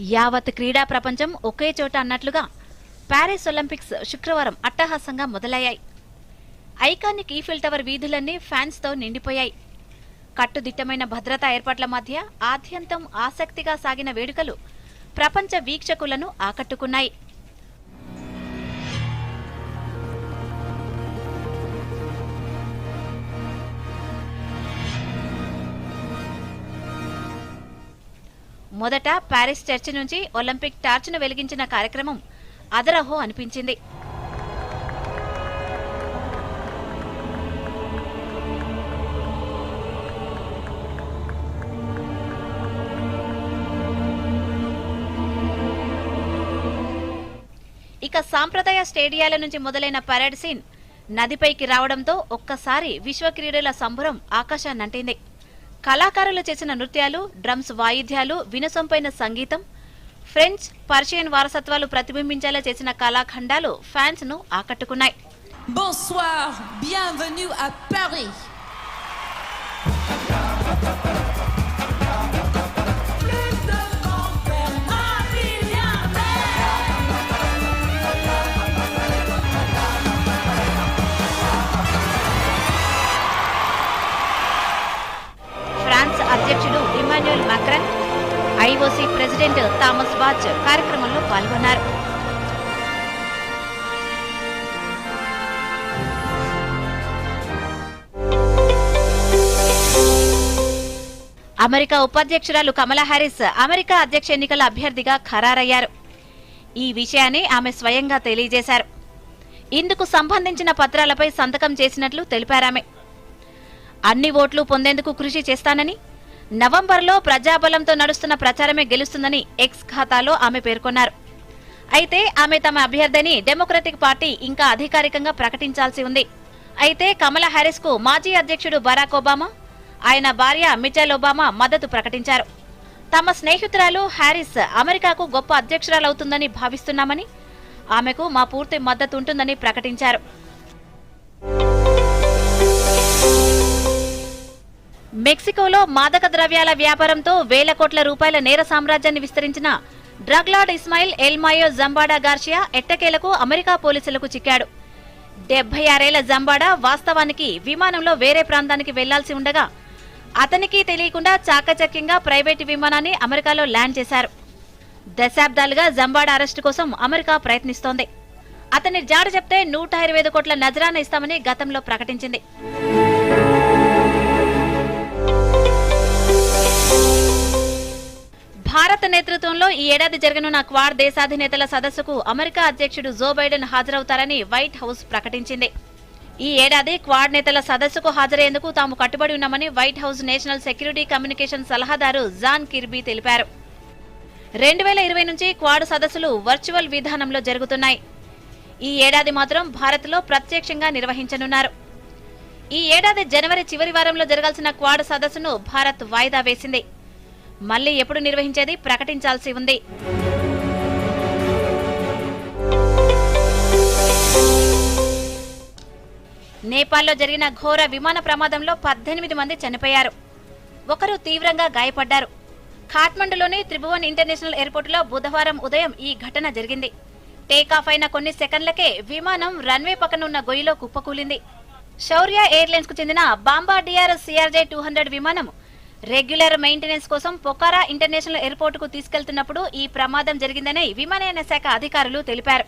యావత్ క్రీడా ప్రపంచం ఒకే చోట అన్నట్లుగా ప్యారిస్ ఒలింపిక్స్ శుక్రవారం అట్టహాసంగా మొదలయ్యాయి. ఐకానిక్ ఈఫిల్ టవర్ వీధులన్నీ ఫ్యాన్స్తో నిండిపోయాయి. కట్టుదిట్టమైన భద్రతా ఏర్పాట్ల మధ్య ఆద్యంతం ఆసక్తిగా సాగిన వేడుకలు ప్రపంచ వీక్షకులను ఆకట్టుకున్నాయి. మొదట ప్యారిస్ చర్చి నుంచి ఒలింపిక్ టార్చ్ను వెలిగించిన కార్యక్రమం అదరహో అనిపించింది. ఇక సాంప్రదాయ స్టేడియాల నుంచి మొదలైన పరేడ్ సీన్ నదిపైకి రావడంతో ఒక్కసారి విశ్వ క్రీడల సంబరం ఆకాశాన్నంటింది. కళాకారులు చేసిన నృత్యాలు డ్రమ్స్ వాయిద్యాలు వినసొంపైన సంగీతం ఫ్రెంచ్ పర్షియన్ వారసత్వాలు ప్రతిబింబించేలా చేసిన కళాఖండాలు ఫ్యాన్స్ను ఆకట్టుకున్నాయి Bonsoir, bienvenue à Paris. Emmanuel Macron IOC president Thomas Bach కార్యక్రమంలో పాల్గొన్నారు. అమెరికా ఉపాధ్యక్షురాలు కమలా హారిస్ అమెరికా అధ్యక్ష ఎన్నికల అభ్యర్థిగా ఖరారయ్యారు. ఈ విషయాన్ని ఆమె స్వయంగా తెలియజేశారు. ఇందుకు సంబంధించిన పత్రాలపై సంతకం చేసినట్లు తెలిపారామె అన్ని ఓట్లు పొందేందుకు కృషి చేస్తానని నవంబర్లో ప్రజాబలంతో నడుస్తున్న ప్రచారమే గెలుస్తుందని ఎక్స్ ఖాతాలో ఆమె పేర్కొన్నారు. అయితే ఆమె తమ అభ్యర్థిని డెమోక్రటిక్ పార్టీ ఇంకా అధికారికంగా ప్రకటించాల్సి ఉంది. అయితే కమలా హ్యారిస్కు మాజీ అధ్యక్షుడు బరాక్ ఒబామా ఆయన భార్య మిచెల్ ఒబామా మద్దతు ప్రకటించారు. తమ స్నేహితురాలు హ్యారిస్ అమెరికాకు గొప్ప అధ్యక్షురాలవుతుందని భావిస్తున్నామని ఆమెకు మా పూర్తి మద్దతు ఉంటుందని ప్రకటించారు. మెక్సికోలో మాదక ద్రవ్యాల వ్యాపారంతో వేల కోట్ల రూపాయల నేర సామ్రాజ్యాన్ని విస్తరించిన druglord Ismael El Mayo Zambada Garcia ఎట్టకేలకు అమెరికా పోలీసులకు చిక్కాడు. డెబ్బై ఆరేళ్ళ జంబాడా వాస్తవానికి విమానంలో వేరే ప్రాంతానికి వెళ్ళాల్సి ఉండగా అతనికి తెలియకుండా చాకచక్యంగా ప్రైవేటు విమానాన్ని అమెరికాలో ల్యాండ్ చేశారు. దశాబ్దాలుగా జంబాడా అరెస్టు కోసం అమెరికా ప్రయత్నిస్తోంది. అతని జాడ చెప్తే నూట ఇరవై ఐదు కోట్ల నజరాన ఇస్తామని గతంలో ప్రకటించింది. భారత నేతృత్వంలో ఈ ఏడాది జరగనున్న క్వాడ్ దేశాధినేతల సదస్సుకు అమెరికా అధ్యక్షుడు జో బైడెన్ హాజరవుతారని వైట్ హౌస్ ప్రకటించింది. ఈ ఏడాది క్వాడ్ నేతల సదస్సుకు హాజరయ్యేందుకు తాము కట్టుబడి ఉన్నామని White House national security communication సలహాదారు జాన్ కిర్బీ తెలిపారు. రెండు వేల ఇరవై నుంచి క్వాడ్ సదస్సులు వర్చువల్ విధానంలో జరుగుతున్నాయి. ఈ ఏడాది మాత్రం భారత్లో ప్రత్యక్షంగా నిర్వహించనున్నారు. ఈ ఏడాది జనవరి చివరి వారంలో జరగాల్సిన క్వాడ్ సదస్సును భారత్ వాయిదా వేసింది. మళ్ళీ ఎప్పుడు నిర్వహించేది? ప్రకటించాల్సి ఉంది. నేపాల్లో జరిగిన ఘోర విమాన ప్రమాదంలో పద్దెనిమిది మంది చనిపోయారు. ఒకరు తీవ్రంగా గాయపడ్డారు. ఖాట్మండులోని త్రిభువన్ ఇంటర్నేషనల్ ఎయిర్పోర్టులో బుధవారం ఉదయం ఈ ఘటన జరిగింది. టేకాఫ్ అయిన కొన్ని సెకండ్లకే విమానం రన్వే పక్కన ఉన్న గొయ్యిలో కుప్పకూలింది. శౌర్య ఎయిర్లైన్స్కు చెందిన బాంబాడియార్ సిఆర్జే టూ హండ్రెడ్ విమానం రెగ్యులర్ మెయింటెనెన్స్ కోసం పొకారా ఇంటర్నేషనల్ ఎయిర్పోర్టుకు తీసుకెళ్తున్నప్పుడు ఈ ప్రమాదం జరిగిందని విమానయాన శాఖ అధికారులు తెలిపారు.